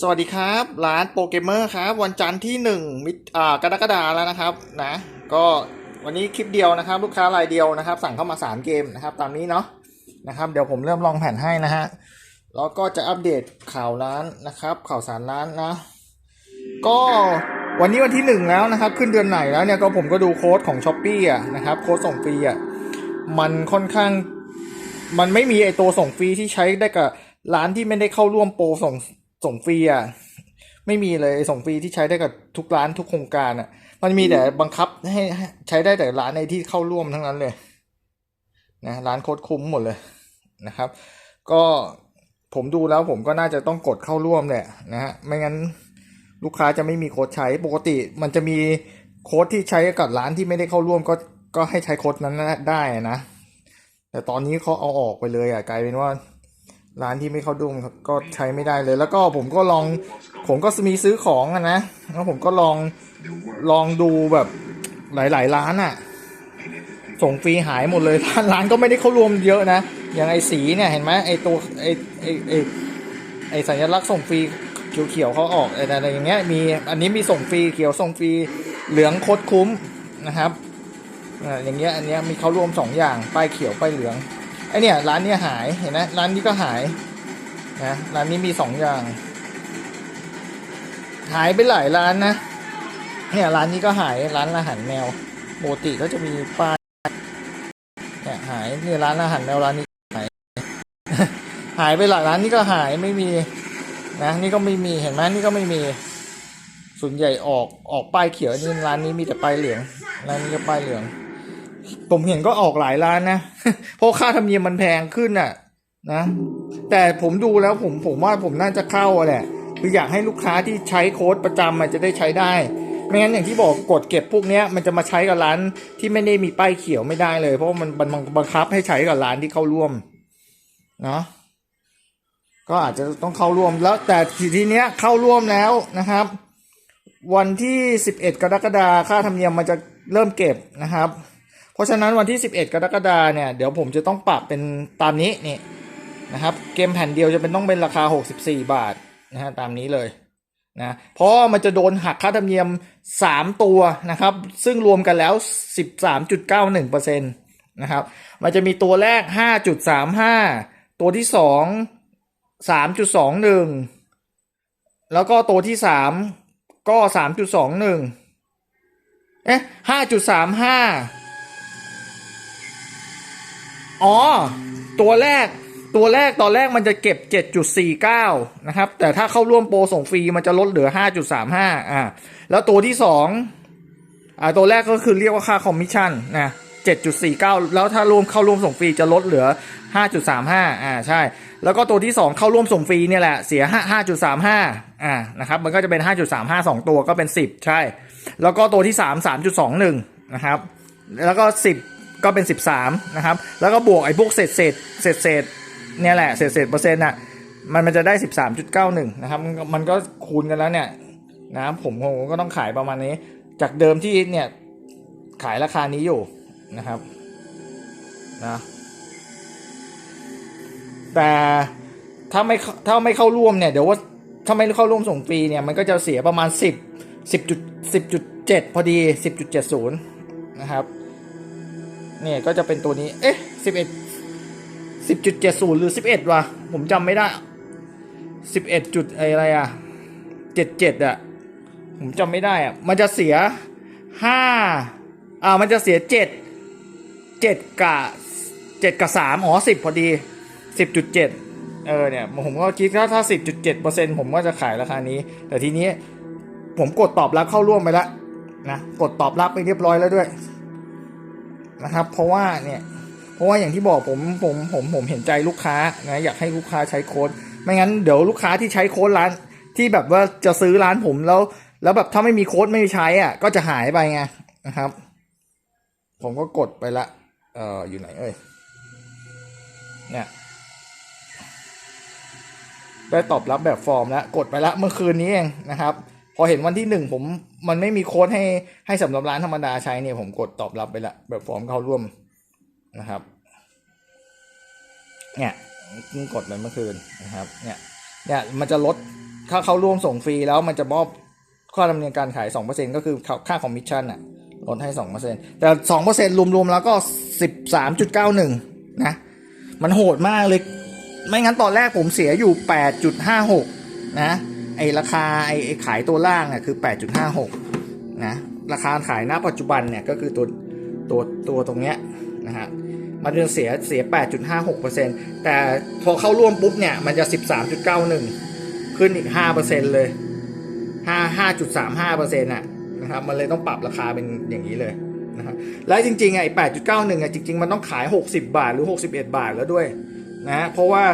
สวัสดีครับ ร้านโปรเกมเมอร์ครับ วันจันทร์ที่หนึ่งมิถอ่ากรกฎาแล้วนะครับนะก็วันนี้คลิปเดียวนะครับ ลูกค้ารายเดียวนะครับ สั่งเข้ามาสามเกมนะครับตามนี้เนาะนะครับเดี๋ยวผมเริ่มลองแผ่นให้นะฮะแล้วก็จะอัปเดตข่าวร้านนะครับ ข่าวสารร้านนะ ก็วันนี้วันที่หนึ่งแล้วนะครับ ขึ้นเดือนไหนแล้วเนี่ยก็ผมก็ดูโค้ดของช้อปปี้อะนะครับโค้ดส่งฟรีอะมันค่อนข้าง มันไม่มีไอตัวส่งฟรีที่ใช้ได้กับร้านที่ไม่ได้เข้าร่วมโปรส่ง ส่งฟรีอะไม่มีเลยส่งฟรีที่ใช้ได้กับทุกร้านทุกโครงการอะ มันมีแต่บังคับให้ให้ใช้ได้แต่ร้านในที่เข้าร่วมทั้งนั้นเลยนะร้านโคตรคุ้มหมดเลยนะครับ ก็ผมดูแล้วผมก็น่าจะต้องกดเข้าร่วมแหละนะฮะไม่งั้นลูกค้าจะไม่มีโค้ดใช้ปกติ มันจะมีโค้ดที่ใช้กับร้านที่ไม่ได้เข้าร่วมก็ก็ให้ใช้โค้ดนั้นได้นะแต่ตอนนี้เขาเอาออกไปเลยอะกลายเป็นว่า ร้านที่ไม่เข้าร่วมก็ใช้ไม่ได้เลย แล้วก็ผมก็ลอง ผมก็มีซื้อของอะนะแล้วผมก็ลองลองดูแบบหลาย ๆ ร้านอะส่งฟรีหายหมดเลยร้านร้านก็ไม่ได้เข้ารวมเยอะนะอย่างไอ้สีเนี่ยเห็นไหมไอ้ตัวไอ้ไอ้ไอ้ไอ้สัญลักษณ์ส่งฟรีเขียวๆเขาออกอะไรอะไรอย่างเงี้ยมีอันนี้มีส่งฟรีเขียวส่งฟรีเหลืองโคตรคุ้มนะครับอ่าอย่างเงี้ยอันเนี้ยมีเขารวมสองอย่างป้ายเขียวป้ายเหลือง ไอเนี่ยร้านเนี้ยหายเห็นไหมร้านนี้ก็หายนะร้านนี้มีสองอย่าง หายไปหลายร้านนะเนี่ยร้านนี้ก็หายร้านอาหารแมวปกติก็จะมีป้ายเนี่ยหายเนี่ยร้านอาหารแมวร้านนี้หาย หายไปหลายร้านนี่ก็หายไม่มีนะนี่ก็ไม่มีเห็นไหมนี่ก็ไม่มีส่วนใหญ่ออกออกป้ายเขียวนี่ร้านนี้มีแต่ป้ายเหลืองร้านนี้ก็ป้ายเหลือง ผมเห็นก็ออกหลายร้านนะ เพราะค่าธรรมเนียมมันแพงขึ้นน่ะ นะ แต่ผมดูแล้วผมผมว่าผมน่าจะเข้าแหละ คืออยากให้ลูกค้าที่ใช้โค้ดประจำมันจะได้ใช้ได้ไม่งั้นอย่างที่บอกกดเก็บพวกเนี้ยมันจะมาใช้กับร้านที่ไม่ได้มีป้ายเขียวไม่ได้เลย เพราะมันมันมันบังคับให้ใช้กับร้านที่เข้าร่วมเนาะก็อาจจะต้องเข้าร่วมแล้วแต่ทีเนี้ยเข้าร่วมแล้วนะครับ วันที่ 11 กรกฎาคมค่าธรรมเนียมมันจะเริ่มเก็บนะครับ ราะฉะนั้นวันที่ 11 กรกฎาเนี่ยเดี๋ยวผมจะต้องปรับเป็นตามนี้นี่นะครับเกมแผ่นเดียวจะเป็นต้องเป็นราคา 64 บาทนะฮะตามนี้เลยนะเพราะมันจะโดนหักค่าธรรมเนียม 3 ตัวนะครับ ซึ่งรวมกันแล้ว 13.91%นะครับ มันจะมีตัวแรก 5.35 ตัวที่ 2 3.21 แล้วก็ตัวที่ 3 ก็ 3.21 เอ๊ะ5.35 อ๋อ ตัวแรกตัวแรกตอนแรกมันจะเก็บ 7.49 นะครับ แต่ถ้าเข้าร่วมโปรส่งฟรีมันจะลดเหลือ 5.35 อ่า แล้วตัวที่ 2อ่าตัวแรกก็คือเรียกว่าค่าคอมมิชชั่นนะ 7.49 แล้วถ้ารวมเข้าร่วมส่งฟรีจะลดเหลือ 5.35 อ่า ใช่ แล้วก็ตัวที่ 2 เข้าร่วมส่งฟรีเนี่ยแหละ เสีย5 5.35 อ่า นะครับ มันก็จะเป็น 5.35 2 ตัวก็เป็น 10 ใช่ แล้วก็ตัวที่ 3 3.21 นะครับ แล้วก็ 10 ก็เป็น 13 นะครับ แล้วก็บวกไอ้พวกเศษเศษเศษเศษเนี่ยแหละเศษเศษเปอร์เซ็นต์อะมันมันจะได้ 13.91 นะครับ มันก็คูณกันแล้วเนี่ยนะผมผมก็ต้องขายประมาณนี้ จากเดิมที่เนี่ยขายราคานี้อยู่นะครับนะแต่ถ้าไม่ถ้าไม่เข้าร่วมเนี่ยเดี๋ยวว่าถ้าไม่เข้าร่วมส่งฟรีเนี่ยมันก็จะเสียประมาณ 10 10จุด10จุด7พอดี 10.70 นะครับ เนี่ยก็จะเป็นตัวนี้ เอ๊ะ11 10.70หรือ11วะ ผมจำไม่ได้11จุดอะไรอะ77อะผมจำไม่ได้อะมันจะเสีย5อ่ามันจะเสีย7 7กับ7กับ3อ๋อ10พอดี10.7เออเนี่ยผมก็คิดถ้าถ้า10.7%ผมก็จะขายราคานี้ แต่ทีนี้ผมกดตอบรับเข้าร่วมไปแล้วนะกดตอบรับไปเรียบร้อยแล้วด้วย นะครับ เพราะว่าเนี่ยเพราะว่าอย่างที่บอกผมผมผมผมเห็นใจลูกค้านะอยากให้ลูกค้าใช้โค้ดไม่งั้นเดี๋ยวลูกค้าที่ใช้โค้ดร้านที่แบบว่าจะซื้อร้านผมแล้ว แล้วแบบถ้าไม่มีโค้ดไม่ใช้อะ ก็จะหายไปไงนะครับ ผมก็กดไปละเอออยู่ไหนเอ่ยเนี่ยได้ตอบรับแบบฟอร์มแล้ว กดไปละเมื่อคืนนี้เองนะครับ พอเห็นวันที่หนึ่งผมมันไม่มีโค้ดให้ให้สำหรับร้านธรรมดาใช้เนี่ยผมกดตอบรับไปละแบบฟอร์มเข้าร่วมนะครับ เนี่ยเพิ่งกดไปเมื่อคืนนะครับ เนี่ย เนี่ยมันจะลดถ้าเขาร่วมส่งฟรีแล้วมันจะมอบค่าดำเนินการขาย 2%ก็คือค่าคอมมิชชั่นอะลดให้ 2%แต่ 2%รวมๆ แล้วก็ 13.91 นะ มันโหดมากเลย ไม่งั้นตอนแรกผมเสียอยู่ 8.56 นะ ไอราคาไอไอขายตัวล่างเนี่ยคือ 8.56 นะ ราคาขายณปัจจุบันเนี่ยก็คือตัวตัวตัวตรงเนี้ยนะฮะมันจะเสียเสีย 8.56%แต่พอเข้าร่วมปุ๊บเนี่ยมันจะ 13.91 ขึ้นอีก 5%เลย 5 5.35%อะนะครับมันเลยต้องปรับราคาเป็นอย่างนี้เลยนะครับและจริงๆไอ้8.91อะจริง ๆ มันต้องขาย 60 บาทหรือ 61 บาทแล้วด้วยนะเพราะว่า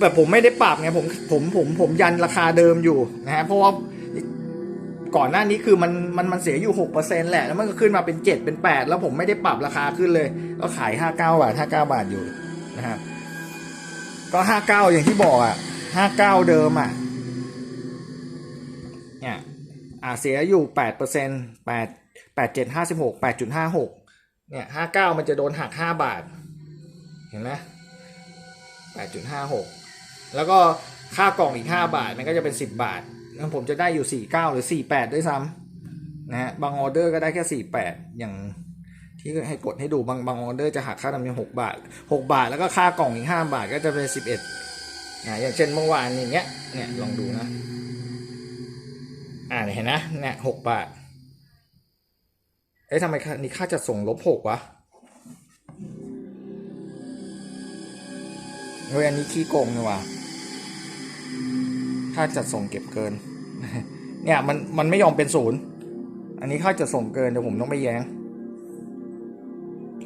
แบบผมไม่ได้ปรับไงผมผมผมผมยันราคาเดิมอยู่นะฮะเพราะว่าก่อนหน้านี้คือมันมันมันเสียอยู่6%แหละแล้วมันก็ขึ้นมาเป็น7เป็น8แล้วผมไม่ได้ปรับราคาขึ้นเลย ก็ขาย59บาท59บาทอยู่นะครับก็59อย่างที่บอกอะ59เก้าเดิมอะเนี่ยอ่าเสียอยู่แปดเปอร์เซ็นต์แปดแปดเจ็ดห้าสิบหกแปดจุดห้าหกเนี่ยห้าเก้ามันจะโดนหักห้าบาท เห็นไหมแปดจุดห้าหก แล้วก็ค่ากล่องอีกห้าบาท มันก็จะเป็นสิบบาทงั้นผมจะได้อยู่สี่เก้าหรือสี่แปดด้วยซ้ำนะฮะบางออเดอร์ก็ได้แค่สี่แปดอย่างที่ให้กดให้ดูบางบางออเดอร์จะหักค่าธรรมเนียมหกบาทหกบาท แล้วก็ค่ากล่องอีกห้าบาทก็จะเป็นสิบเอ็ดนะอย่างเช่นเมื่อวานอย่างเงี้ยเนี่ยลองดูนะอ่าเห็นนะเนี่ยหกบาทเอ๊ะทำไมนี่ค่าจัดส่งลบหกวะเฮ้ยอันนี้ขี้โกงนี่วะ ค่าจัดส่งเก็บเกิน เนี่ยมันมันไม่ยอมเป็นศูนย์ อันนี้ค่าจัดส่งเกินเดี๋ยวผมต้องไปแย้ง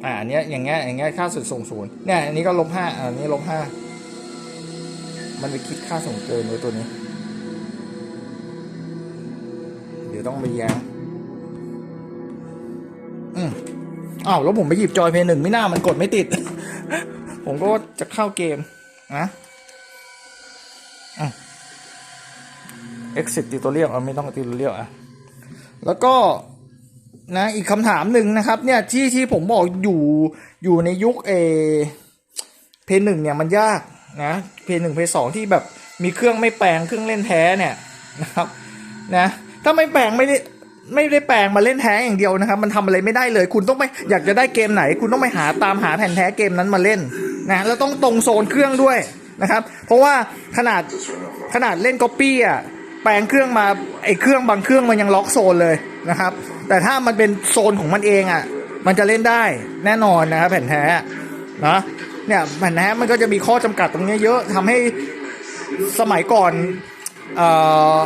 อ่าอันเนี้ยอย่างเงี้ยอย่างเงี้ยค่าสุดส่งศูนย์เนี่ยอันนี้ก็ลบห้าอันนี้ลบห้ามันไปคิดค่าส่งเกินไว้ตัวนี้ เดี๋ยวต้องไปแย้งอืมอ้าวแล้วผมไปหยิบจอยเพย์หนึ่งไม่น่ามันกดไม่ติด ผมก็จะเข้าเกมนะ exit tutorial อะไม่ต้อง tutorial อะ แล้วก็นะอีกคำถามหนึ่งนะครับ เนี่ยที่ที่ผมบอกอยู่อยู่ในยุคเอเพย์หนึ่งเนี่ยมันยากนะเพย์หนึ่งเพย์สองที่แบบมีเครื่องไม่แปลงเครื่องเล่นแท้เนี่ยนะครับนะถ้าไม่แปลงไม่ได้ไม่ได้แปลงมาเล่นแท้อย่างเดียวนะครับ มันทำอะไรไม่ได้เลย คุณต้องไปอยากจะได้เกมไหน คุณต้องไปหาตามหาแผ่นแท้เกมนั้นมาเล่นนะแล้วต้องตรงโซนเครื่องด้วยนะครับ เพราะว่าขนาดขนาดเล่นก๊อปปี้อะ แปลงเครื่องมาไอเครื่องบางเครื่องมันยังล็อกโซนเลยนะครับ แต่ถ้ามันเป็นโซนของมันเองอะ มันจะเล่นได้แน่นอนนะครับแผ่นแท้นะเนี่ยแผ่นแท้มันก็จะมีข้อจำกัดตรงเนี้ยเยอะทำให้สมัยก่อนเอ่อ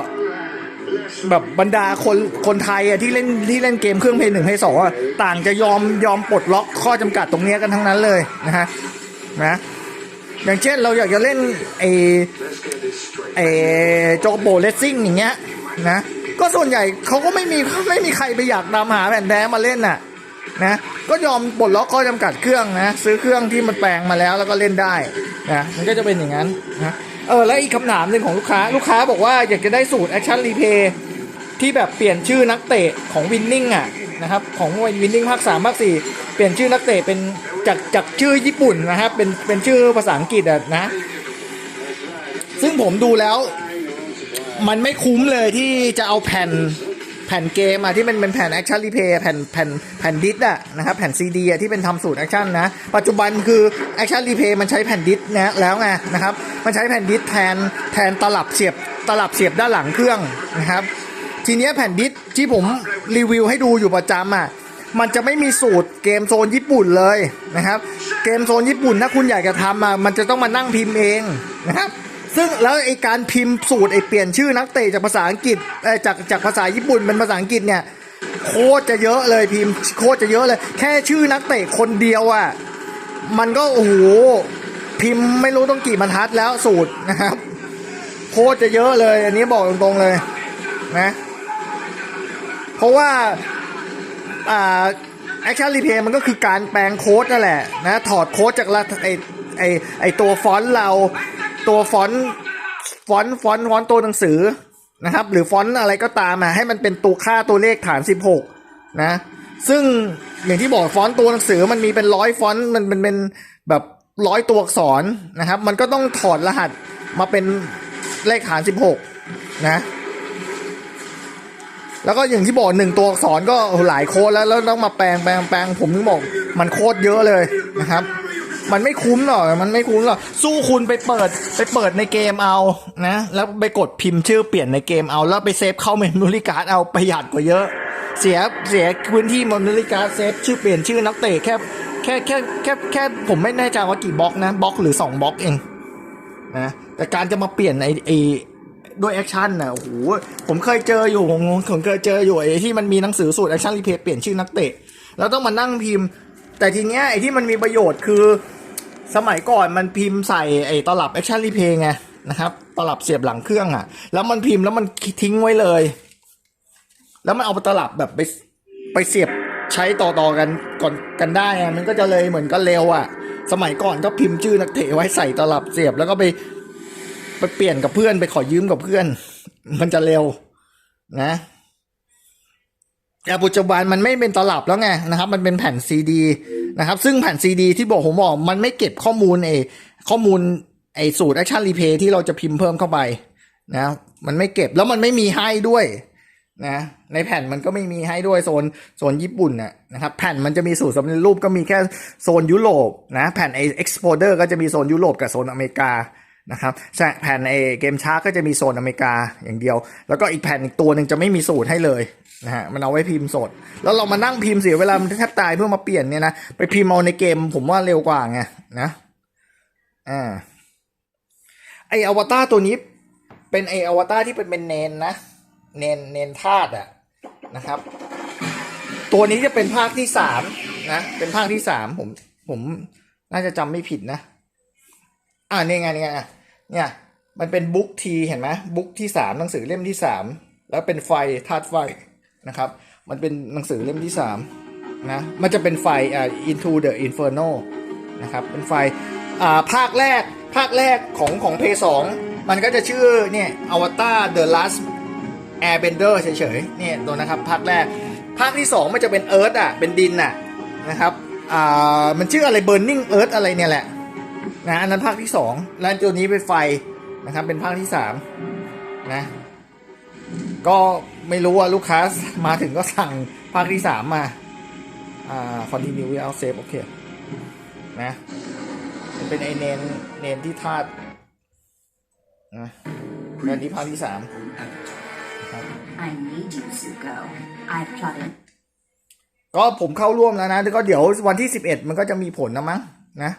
แบบบรรดาคนคนไทยอะที่เล่นที่เล่นเกมเครื่องเพย์หนึ่งเพย์สองอะต่างจะยอมยอมปลดล็อกข้อจำกัดตรงเนี้ยกันทั้งนั้นเลยนะฮะนะ อย่างเช่นเราอยากจะเล่นไอไอโจโบเลสซิ่งอย่างเงี้ยนะก็ส่วนใหญ่เขาก็ไม่มีไม่มีใครไปอยากตามหาแผ่นแท้มาเล่นน่ะนะก็ยอมปลดล็อกข้อจำกัดเครื่องนะซื้อเครื่องที่มันแปลงมาแล้วแล้วก็เล่นได้นะมันก็จะเป็นอย่างนั้นนะเออแล้วอีกคำถามหนึ่งของลูกค้าลูกค้าบอกว่าอยากจะได้สูตรแอคชั่นรีเพย์ที่แบบเปลี่ยนชื่อนักเตะของวินนิ่งอะนะครับของวินนิ่งภาคสามภาคสี่เปลี่ยนชื่อนักเตะเป็น จากจากชื่อญี่ปุ่นนะครับเป็นเป็นชื่อภาษาอังกฤษอะนะ ซึ่งผมดูแล้ว มันไม่คุ้มเลยที่จะเอาแผ่นแผ่นเกมอะที่มันเป็นแผ่นแอคชั่นรีเพย์แผ่นแผ่นแผ่นดิสอะนะครับแผ่นซีดีอะที่เป็นทำสูตรแอคชั่นนะ ปัจจุบันคือแอคชั่นรีเพย์มันใช้แผ่นดิสนะแล้วไงนะครับ มันใช้แผ่นดิสแทนแทนตลับเสียบตลับเสียบด้านหลังเครื่องนะครับ ทีเนี้ยแผ่นดิสที่ผมรีวิวให้ดูอยู่ประจำอะ มันจะไม่มีสูตรเกมโซนญี่ปุ่นเลยนะครับ เกมโซนญี่ปุ่นถ้าคุณอยากจะทำอะมันจะต้องมานั่งพิมพ์เองนะครับซึ่งแล้วไอการพิมพ์สูตรไอเปลี่ยนชื่อนักเตะจากภาษาอังกฤษเออจากจากภาษาญี่ปุ่นเป็นภาษาอังกฤษเนี่ยโคตรจะเยอะเลยพิมพ์โคตรจะเยอะเลย แค่ชื่อนักเตะคนเดียวอะมันก็โอ้โหพิมพ์ไม่รู้ต้องกี่บรรทัดแล้วสูตรนะครับ โคตรจะเยอะเลย อันนี้บอกตรงๆเลยนะ เพราะว่า อ่าแอคชั่นรีเพย์มันก็คือการแปลงโค้ดนั่นแหละนะถอดโค้ดจากละไอไอไอตัวฟอนต์เราตัวฟอนต์ฟอนต์ฟอนต์ฟอนต์ตัวหนังสือนะครับ หรือฟอนต์อะไรก็ตามมาให้มันเป็นตัวค่าตัวเลขฐาน 16 นะ ซึ่งอย่างที่บอกฟอนต์ตัวหนังสือมันมีเป็นร้อยฟอนต์มันเป็นเป็นแบบร้อยตัวอักษรนะครับ มันก็ต้องถอดรหัสมาเป็นเลขหารสิบหกนะ แล้วก็อย่างที่บอกหนึ่งตัวอักษรก็หลายโค้ดแล้วแล้วต้องมาแปลงแปลงแปลงผมถึงบอกมันโคตรเยอะเลยนะครับ มันไม่คุ้มหรอกมันไม่คุ้มหรอกสู้คุณไปเปิดไปเปิดในเกมเอานะ แล้วไปกดพิมพ์ชื่อเปลี่ยนในเกมเอา แล้วไปเซฟเข้าเมมโมรี่การ์ดเอาประหยัดกว่าเยอะ เสียเสียพื้นที่เมมโมรี่การ์ดเซฟชื่อเปลี่ยนชื่อนักเตะแค่แค่แค่แค่แค่ผมไม่แน่ใจว่ากี่บล็อกนะบล็อกหรือสองบล็อกเองนะแต่การจะมาเปลี่ยนไอไอ ด้วยแอคชั่นน่ะโอ้โหผมเคยเจออยู่ผมผมเคยเจออยู่ไอ้ที่มันมีหนังสือสูตรแอคชั่นรีเพย์เปลี่ยนชื่อนักเตะ แล้วต้องมานั่งพิมพ์ แต่ทีเนี้ยไอ้ที่มันมีประโยชน์คือสมัยก่อนมันพิมพ์ใส่ไอ้ตลับแอคชั่นรีเพย์ไงนะครับตลับเสียบหลังเครื่องอะ แล้วมันพิมพ์แล้วมันทิ้งไว้เลย แล้วมันเอาตลับแบบไปไปเสียบใช้ต่อๆกันก่อนกันได้อะมันก็จะเลยเหมือนกันเร็วอะ สมัยก่อนก็พิมพ์ชื่อนักเตะไว้ใส่ตลับเสียบแล้วก็ไป ไปเปลี่ยนกับเพื่อนไปขอยืมกับเพื่อน มันจะเร็วนะแต่ปัจจุบันมันไม่เป็นตลับแล้วไงนะครับ มันเป็นแผ่นซีดีนะครับ ซึ่งแผ่นซีดีที่บอกผมบอกมันไม่เก็บข้อมูลเอข้อมูลไอสูตรแอคชั่นรีเพย์ที่เราจะพิมพ์เพิ่มเข้าไปนะมันไม่เก็บแล้วมันไม่มีให้ด้วยนะในแผ่นมันก็ไม่มีให้ด้วยโซนโซนญี่ปุ่นน่ะนะครับแผ่นมันจะมีสูตรสำเร็จรูปก็มีแค่โซนยุโรปนะแผ่นไอเอ็กซ์โพเดอร์ก็จะมีโซนยุโรปกับโซนอเมริกา นะครับแผ่นไอเกมชาร์กก็จะมีโซนอเมริกาอย่างเดียว แล้วก็อีกแผ่นอีกตัวหนึ่งจะไม่มีสูตรให้เลยนะฮะมันเอาไว้พิมพ์สด แล้วเรามานั่งพิมพ์เสียเวลามันแทบตายเพื่อมาเปลี่ยนเนี่ยนะไปพิมพ์เอาในเกมผมว่าเร็วกว่าไงนะอ่าไออวตารตัวนี้เป็นไออวตารที่เป็นเป็นเนนนะเนนเนนธาตุอะนะครับ ตัวนี้จะเป็นภาคที่สามนะเป็นภาคที่สามผมผมน่าจะจำไม่ผิดนะ อ่านี่ไงนี่ไงอะ เนี่ยมันเป็นบุ๊กทีเห็นไหมบุ๊กที่สามหนังสือเล่มที่สามแล้วเป็นไฟธาตุไฟนะครับ มันเป็นหนังสือเล่มที่สามนะมันจะเป็นไฟอ่า into the inferno นะครับเป็นไฟอ่าภาคแรกภาคแรกของของเพย์สองมันก็จะชื่อเนี่ยอวตาร the last airbender เฉยๆเนี่ยตัวนะครับภาคแรก ภาคที่สองมันจะเป็นเอิร์ธอะเป็นดินอะนะครับอ่ามันชื่ออะไร burning earth อะไรเนี่ยแหละ นะอันนั้นภาคที่สองแล้วตัวนี้เป็นไฟนะครับ เป็นภาคที่สามนะก็ไม่รู้ว่าลูกค้ามาถึงก็สั่งภาคที่สามมาอ่า continue without save โอเคนะมันเป็นไอเนนเนนที่ธาตุนะเนนที่ภาคที่สามนะครับ I need you, Zuko. I've plotted ก็ผมเข้าร่วมแล้วนะแล้วก็เดี๋ยววันที่สิบเอ็ดมันก็จะมีผลนะมั้งนะ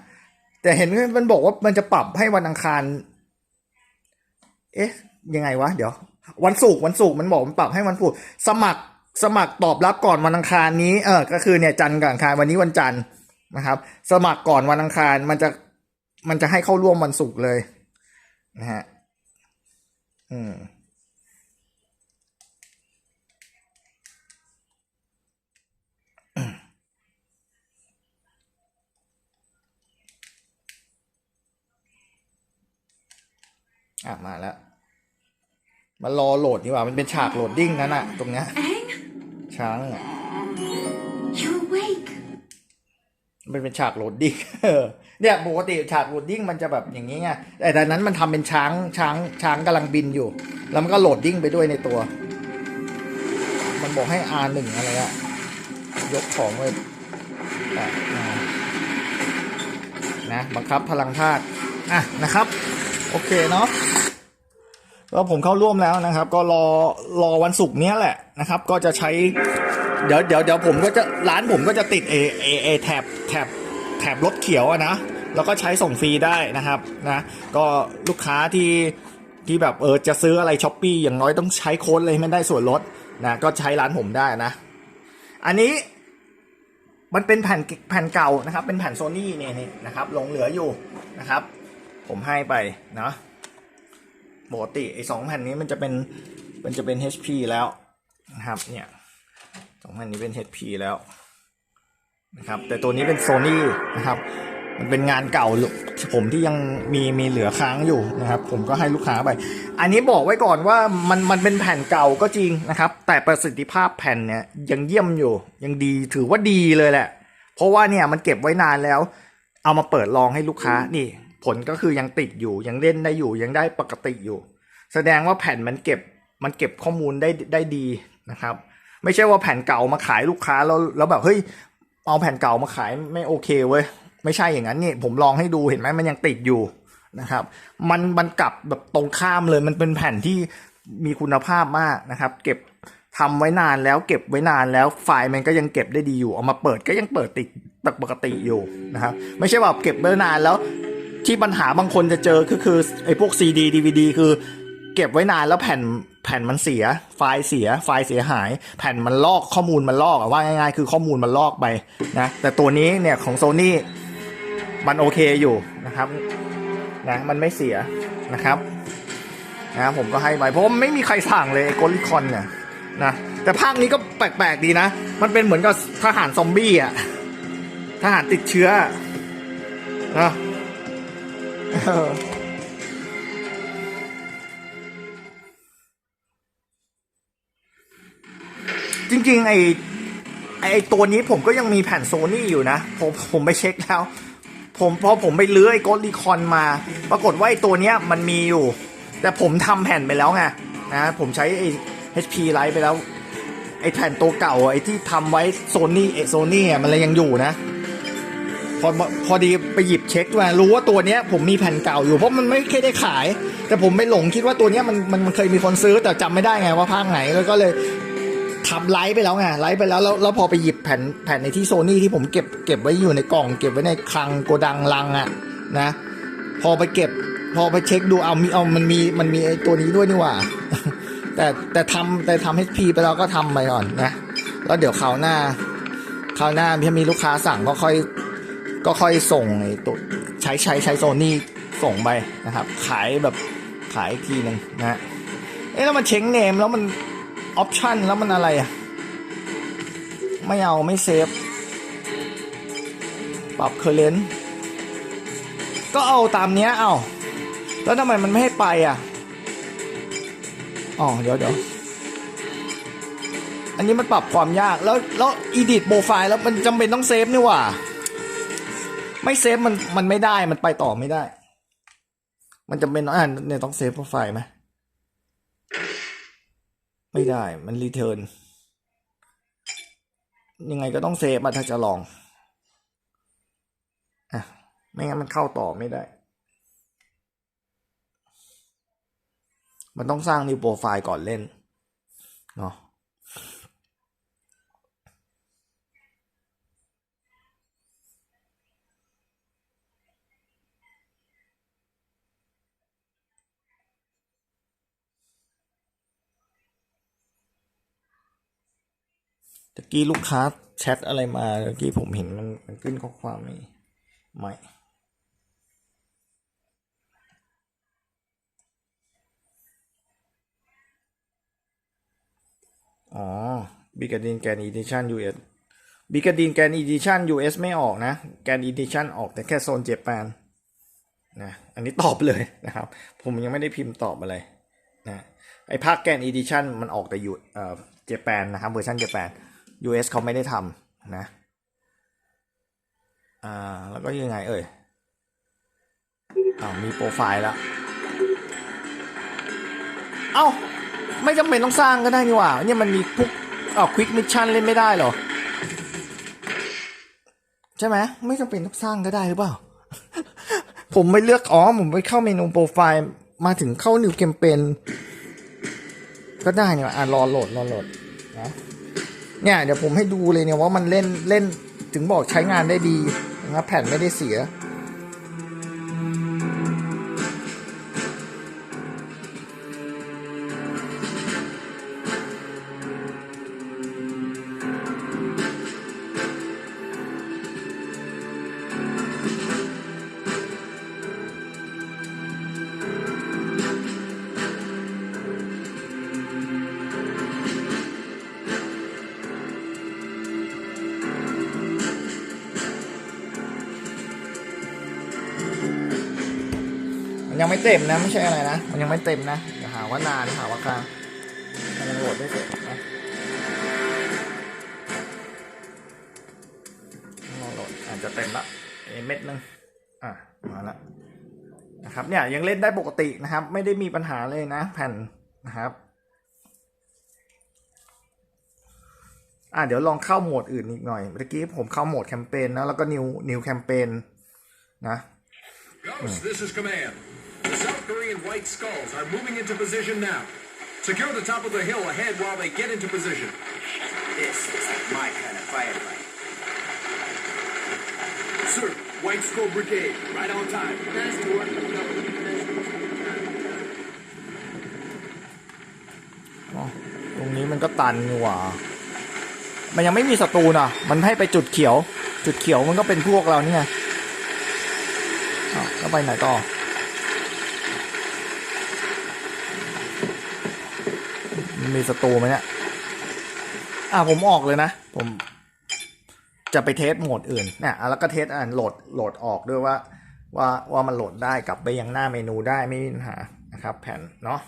แต่เห็นมันบอกว่ามันจะปรับให้วันอังคาร เอ๊ะ ยังไงวะ เดี๋ยว วันศุกร์วันศุกร์มันบอกมันปรับให้วันศุกร์สมัครสมัครตอบรับก่อนวันอังคารนี้ เออ ก็คือเนี่ยจันทร์กับอังคารวันนี้วันจันทร์นะครับ สมัครก่อนวันอังคารมันจะมันจะให้เข้าร่วมวันศุกร์เลยนะฮะ อืม อะมาแล้วมันรอโหลดนี่หว่า มันเป็นฉากโหลดดิ้งนั่นน่ะตรงเนี้ย Aang, ช้างอะ you're awake. มันเป็นฉากโหลดดิ้งเออเนี่ยปกติฉากโหลดดิ้งมันจะแบบอย่างนี้ไงแต่ดังนั้นมันทำเป็นช้างช้างช้างกำลังบินอยู่ แล้วมันก็โหลดดิ้งไปด้วยในตัว มันบอกให้ R หนึ่งอะไรอะยกของไว้แปะมานะบังคับพลังธาตุอะนะครับ โอเคเนาะก็ผมเข้าร่วมแล้วนะครับ ก็รอรอวันศุกร์เนี้ยแหละนะครับ ก็จะใช้ เดี๋ยวเดี๋ยวเดี๋ยวผมก็จะร้านผมก็จะติดเอเอเอแถบแถบแถบรถเขียวอะนะแล้วก็ใช้ส่งฟรีได้นะครับนะ ก็ลูกค้าที่ที่แบบเออจะซื้ออะไรช้อปปี้อย่างน้อยต้องใช้โค้ดเลยไม่ได้ส่วนลดนะก็ใช้ร้านผมได้นะ อันนี้มันเป็นแผ่นแผ่นเก่านะครับ เป็นแผ่นโซนี่เนี่ยนะครับหลงเหลืออยู่นะครับ ผมให้ไปนะปกติไอ้สองแผ่นนี้มันจะเป็นมันจะเป็น HP แล้วนะครับเนี่ยสองแผ่นนี้เป็น HP แล้วนะครับแต่ตัวนี้เป็นโซนี่นะครับ มันเป็นงานเก่าที่ผมที่ยังมีมีเหลือค้างอยู่นะครับ ผมก็ให้ลูกค้าไป อันนี้บอกไว้ก่อนว่ามันมันเป็นแผ่นเก่าก็จริงนะครับ แต่ประสิทธิภาพแผ่นเนี่ยยังเยี่ยมอยู่ ยังดีถือว่าดีเลยแหละ เพราะว่าเนี่ยมันเก็บไว้นานแล้ว เอามาเปิดลองให้ลูกค้านี่ ผลก็คือยังติดอยู่ยังเล่นได้อยู่ยังได้ปกติอยู่ แสดงว่าแผ่นมันเก็บมันเก็บข้อมูลได้ได้ดีนะครับ ไม่ใช่ว่าแผ่นเก่ามาขายลูกค้าแล้วแล้วแบบเฮ้ยเอาแผ่นเก่ามาขายไม่โอเคเว้ยไม่ใช่อย่างนั้นนี่ผมลองให้ดูเห็นไหมมันยังติดอยู่นะครับ มันมันกลับแบบตรงข้ามเลยมันเป็นแผ่นที่มีคุณภาพมากนะครับ เก็บทำไว้นานแล้วเก็บไว้นานแล้วไฟล์มันก็ยังเก็บได้ดีอยู่ เอามาเปิดก็ยังเปิดติดปกติอยู่นะครับ ไม่ใช่ว่าเก็บไว้นานแล้ว ที่ปัญหาบางคนจะเจอก็คือไอ้พวก CD DVD คือ เก็บไว้นานแล้วแผ่นแผ่นมันเสีย ไฟล์เสีย ไฟล์เสียหาย แผ่นมันลอกข้อมูลมันลอกว่าง่ายๆ คือข้อมูลมันลอกไปนะแต่ตัวนี้เนี่ยของ Sony มันโอเคอยู่นะครับนะมันไม่เสียนะครับนะผมก็ให้ไปเพราะไม่มีใครสั่งเลยโกลิคอนเนี่ยนะแต่ภาคนี้ก็แปลกๆดีนะ มันเป็นเหมือนกับทหารซอมบี้อะทหารติดเชื้อนะ จริงๆ ไอไอไอ้ตัวนี้ผมก็ยังมีแผ่นโซนี่อยู่นะ ผมผมไปเช็คแล้ว ผมพอผมไปเลื้อยโกลีคอนมา ปรากฏว่าไอตัวเนี้ยมันมีอยู่ แต่ผมทำแผ่นไปแล้วไงนะผมใช้ไอ HP Lite ไปแล้ว ไอแผ่นตัวเก่าไอที่ทำไว้โซนี่เอโซนี่มันเลยยังอยู่นะ พอพอดีไปหยิบเช็คมารู้ว่าตัวเนี้ยผมมีแผ่นเก่าอยู่เพราะมันไม่เคยได้ขาย แต่ผมไม่หลงคิดว่าตัวเนี้ยมันมันมันเคยมีคนซื้อแต่จำไม่ได้ไงว่าภาคไหนแล้วก็เลยทำไลฟ์ไปแล้วไงไลฟ์ไปแล้วแล้วลวพอไปหยิบแผ่นแผ่นในที่โซนี่ที่ผมเก็บเก็บไว้อยู่ในกล่อง เก็บไว้ในคลังโกดังลังอะนะ พอไปเก็บ พอไปเช็คดูเอามีเอามันมีมันมีไอตัวนี้ด้วยนี่หว่า แต่แต่ทำแต่ทำ HP ไปแล้วก็ทำไปก่อนนะแล้วเดี๋ยวคราวหน้าคราวหน้าถ้ามีลูกค้าสั่งก็ค่อย ก็ค่อยส่งไอ้ตัวใช้ใช้ใช้โซนี่ส่งไปนะครับ ขายแบบขายทีหนึ่งนะฮะเอ๊ะแล้วมันเช็งเนมแล้วมันออปชั่นแล้วมันอะไรอะ ไม่เอาไม่เซฟ ปรับเคอร์เรนก็เอาตามเนี้ยเอาแล้วทำไมมันไม่ให้ไปอะอ๋อเดี๋ยวเดี๋ยวอันนี้มันปรับความยากแล้วแล้วอีดิทโปรไฟล์แล้วมันจำเป็นต้องเซฟนี่หว่า ไม่เซฟมันมันไม่ได้มันไปต่อไม่ได้ มันจำเป็นต้องอ่านเนี่ยต้องเซฟโปรไฟล์ไหมไม่ได้มันรีเทิร์นยังไงก็ต้องเซฟมาถ้าจะลองอะไม่งั้นมันเข้าต่อไม่ได้ มันต้องสร้างนิวโปรไฟล์ก่อนเล่นเนาะ กี้ลูกค้าแชทอะไรมาตะกี้ผมเห็นมันมันขึ้นข้อความไม่ไม่อ๋อบิกาดินแกนอีดิชัน US บิกาดินแกนอีดิชัน US ไม่ออกนะ แกนอีดิชันออกแต่แค่โซนเจแปนนะอันนี้ตอบเลยนะครับ ผมยังไม่ได้พิมพ์ตอบอะไรนะไอภาคแกนอีดิชันมันออกแต่อยู่เอ่อเจแปนนะครับเวอร์ชันเจแปน US เขาไม่ได้ทำนะอ่าแล้วก็ยังไงเอ่ยอ้าวมีโปรไฟล์แล้ว เอ้า ไม่จำเป็นต้องสร้างก็ได้นี่หว่า เนี่ยมันมีพวกอ้าวควิกมิชชั่นเล่นไม่ได้เหรอ ใช่ไหมไม่จำเป็นต้องสร้างก็ได้หรือเปล่า ผมไม่เลือก อ๋อ ผมไปเข้าเมนูโปรไฟล์ มาถึงเข้านิวเกมเป็นก็ได้เนี่ยอะรอโหลด รอโหลดนะ เนี่ยเดี๋ยวผมให้ดูเลยเนี่ยว่ามันเล่นเล่นถึงบอกใช้งานได้ดีนะครับแผ่นไม่ได้เสีย เต็มนะไม่ใช่อะไรนะ มันยังไม่เต็มนะอย่าหาว่านานหาว่ากลางมันยังโหลดไม่เสร็จนะโหลดอาจจะเต็มละเอเม็ดนึงอะมาละนะครับเนี่ยยังเล่นได้ปกตินะครับ ไม่ได้มีปัญหาเลยนะ แผ่นนะครับอะเดี๋ยวลองเข้าโหมดอื่นอีกหน่อยเมื่อกี้ผมเข้าโหมดแคมเปญนะแล้วก็นิวนิวแคมเปญนะ Ghost, this is command. The South Korean White Skulls are moving into position now. Secure the top of the hill ahead while they get into position. This is like my kind of firefight. Sir, White Skull Brigade, right on time. Nice to work with you. อ๋อตรงนี้มันก็ตันนี่หว่า มันยังไม่มีศัตรูนะมันให้ไปจุดเขียว จุดเขียวมันก็เป็นพวกเราเนี่ยอ้าวแล้วไปไหนต่อ มีศัตรูไหมเนี่ย อะผมออกเลยนะ ผม จะไปเทสโหมดอื่นเนี่ยแล้วก็เทสอ่านโหลดโหลดออกด้วยว่า ว่าว่ามันโหลดได้กลับไปยังหน้าเมนูได้ไม่มีปัญหานะครับ แผ่นเนาะ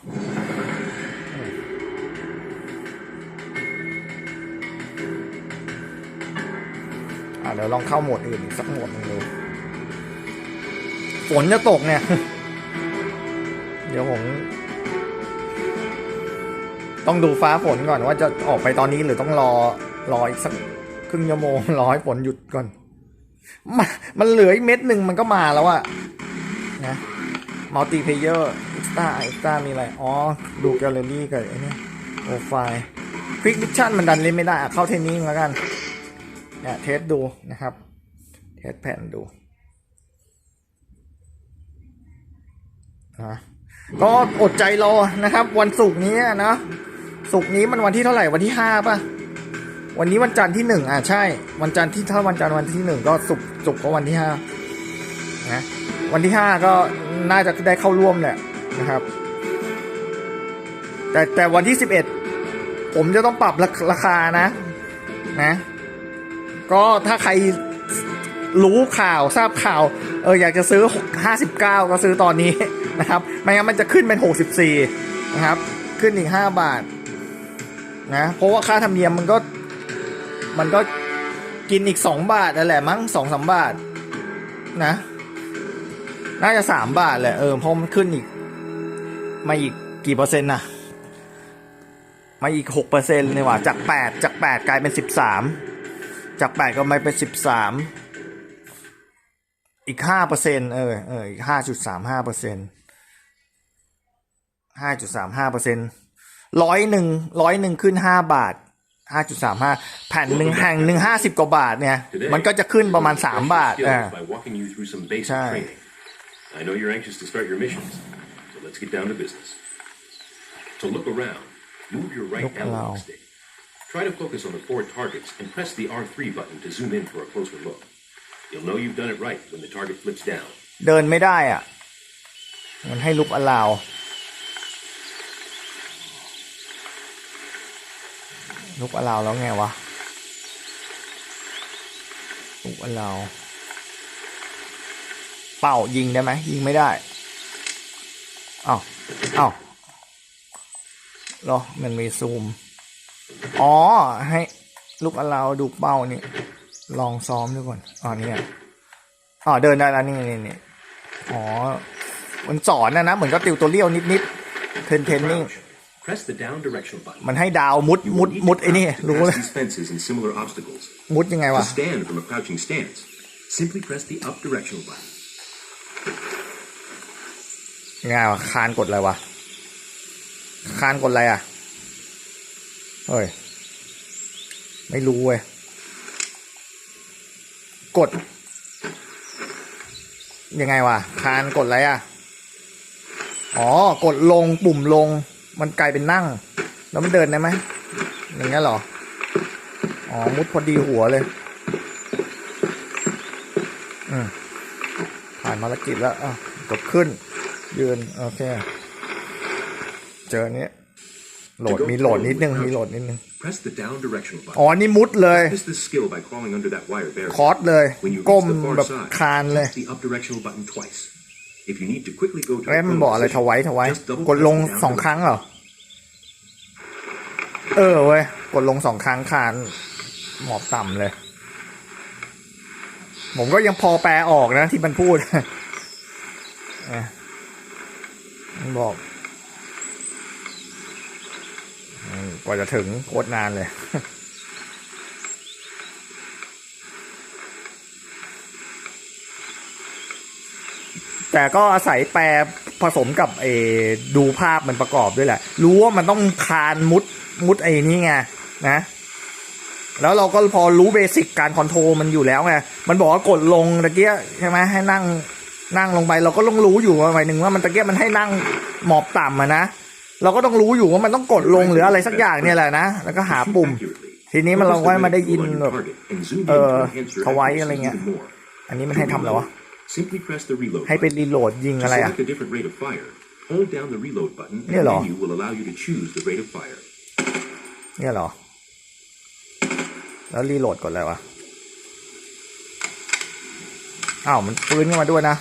อะเดี๋ยวลองเข้าโหมดอื่นอีกสักโหมดหนึ่งดูฝนจะตกเนี่ย เดี๋ยวผม ต้องดูฟ้าฝนก่อนว่าจะออกไปตอนนี้หรือต้องรอรออีกสักครึ่งชั่วโมงรอให้ฝนหยุดก่อนมันมันเหลืออีกเม็ดหนึ่งมันก็มาแล้วอะนะมัลติเพเยอร์อิสตาอิสตามีอะไร อ๋อ ดูแกลเลอรี่กับไอ้นี่โปรไฟล์ควิกมิชชั่นมันดันเล่นไม่ได้อะเข้าเทนนิ่งแล้วกัน เนี่ย เทสดูนะครับ เทสแผ่นดูนะก็อดใจรอนะครับ วันศุกร์นี้นะ ศุกนี้มันวันที่เท่าไหร่วันที่ห้าป่ะ วันนี้วันจันทร์ที่หนึ่งอะใช่ วันจันทร์ที่ถ้าวันจันทร์วันที่หนึ่งก็ศุกร์ศุกก็วันที่ห้านะวันที่ห้าก็น่าจะได้เข้าร่วมแหละนะครับ แต่แต่วันที่สิบเอ็ดผมจะต้องปรับราราคานะนะ ก็ถ้าใครรู้ข่าวทราบข่าวเอออยากจะซื้อ 59 ก็ซื้อตอนนี้นะครับ ไม่งั้นมันจะขึ้นเป็น 64 นะครับ ขึ้นอีก 5 บาท นะเพราะว่าค่าธรรมเนียมมันก็ มันก็กินอีก2บาทนั่นแหละมั้งสองสามบาท นะ น่าจะ3บาทแหละเออเพราะมันขึ้นอีก มาอีกกี่เปอร์เซ็นต์นะมาอีก6เปอร์เซ็นต์เลยว่ะจาก8จาก8กลายเป็น13จากแปดก็ม่เป็นสิบสามอีกห้าเปอร์เซ็นต์เออเอออีกห้าจุดสามห้าเปอร์เซ็นห้าจุดสามห้าเปอร์เซ็นต์ ร้อยหนึ่งร้อยหนึ่งขึ้นห้าบาทห้าจุดสามห้าแผ่นหนึ่งแห่งหนึ่งห้าสิบกว่าบาทเนี่ย มันก็จะขึ้นประมาณสามบาท Skills อ่า by walking you through some basic Sorry. training. I know you're anxious to start your missions, so let's get down to business. To look around, move your right Look analog around. stick. Try to focus on the four targets and press the R3 button to zoom in for a closer look. You'll know you've done it right when the target flips down. เดินไม่ได้อะ มันให้ลุกอลาว ลุกอลาวแล้วไงวะลุกอลาวเป่ายิงได้ไหมยิงไม่ได้อ้าวอ้าวหรอมันมีซูม อ๋อ ให้ลูกอลาวดูเป้านี่ ลองซ้อมดูก่อนอ๋อเนี่ยอ๋อเดินได้แล้วนี่นี่นี่อ๋อ มันสอนนะนะ เหมือนก็ติวตัวเลี้ยวนิดๆเทนเทนนิ่ง Crouch. Press the down directional button. มันให้ดาวมุด You มุด will need มุด to ไอ้นี่ crouch to รู้ pass เลย these fences and similar obstacles. มุดยังไงวะ To stand from a crouching stance, simply press the up directional button. ยังไงวะคานกดอะไรวะ คานกดอะไรอะ เฮ้ย ไม่รู้เว้ย กด ยังไงวะ คานกดอะไรอะ อ๋อ กดลงปุ่มลง มันกลายเป็นนั่ง แล้วมันเดินได้ไหมอย่างเงี้ยเหรอ อ๋อ มุดพอดีหัวเลย อืมผ่านภารกิจแล้วอะกดขึ้น ยืน โอเค เจอเนี้ยโหลดมีโหลดนิดนึง มีโหลดนิดนึง Press the down directional button. อ๋อ นี่มุดเลย Practice this skill by crawling under that wire barrier. คอร์สเลย When you ก้ม reach the far แบบ side, คานเลย press the up directional button twice. If you need to quickly go to เอ้ย a มัน prone บอกอะไร position, ถวายถวาย just double กด press ลง the down สองครั้ง directional เหรอ เออเว้ย กดลงสองครั้งคานหมอบต่ำเลย ผมก็ยังพอแปลออกนะที่มันพูดเออมันบอกอืมกว่าจะถึงโคตรนานเลย แต่ก็อาศัยแปลผสมกับเอดูภาพมันประกอบด้วยแหละ รู้ว่ามันต้องคานมุดมุดไอ้นี่ไงนะแล้วเราก็พอรู้เบสิกการคอนโทรลมันอยู่แล้วไง มันบอกว่ากดลงตะเกียใช่ไหมให้นั่งนั่งลงไปเราก็ต้องรู้อยู่ว่าหมายถึงว่ามันตะเกียมันให้นั่งหมอบต่ำอะนะ เราก็ต้องรู้อยู่ว่ามันต้องกดลงหรืออะไรสักอย่างเนี่ยแหละนะ แล้วก็หาปุ่ม ทีนี้มันเราก็มาได้ยินแบบเออเขาไว้อะไรเงี้ย อันนี้มันให้ทำอะไรวะ Simply press the reload ให้เป็น button. รีโหลดยิง To อะไรอะ select a different rate of fire, hold down the reload button and Yeah, the lo. menu will allow you to choose the rate of fire. เนี่ยเหรอ แล้วรีโหลดกดอะไรวะอ้าวมันปืนขึ้นมาด้วยนะ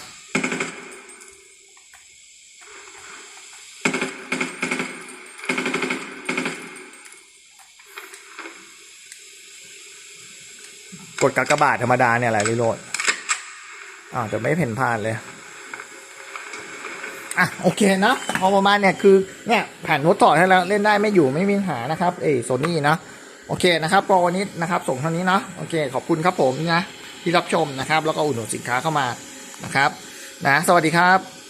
กดกากบาทธรรมดาเนี่ยแหละรีโหลด อ่าจะไม่เห็นผ่านเลย อะโอเคนะพอประมาณเนี่ยคือเนี่ยแผ่นโน้ตถอบให้แล้วเล่นได้ไม่อยู่ไม่มีปัญหานะครับเอโซนี่นะโอเคนะครับก็วันนี้นะครับส่งเท่านี้เนาะโอเค ขอบคุณครับผมนะที่รับชมนะครับ แล้วก็อุดหนุนสินค้าเข้ามานะครับ นะ สวัสดีครับ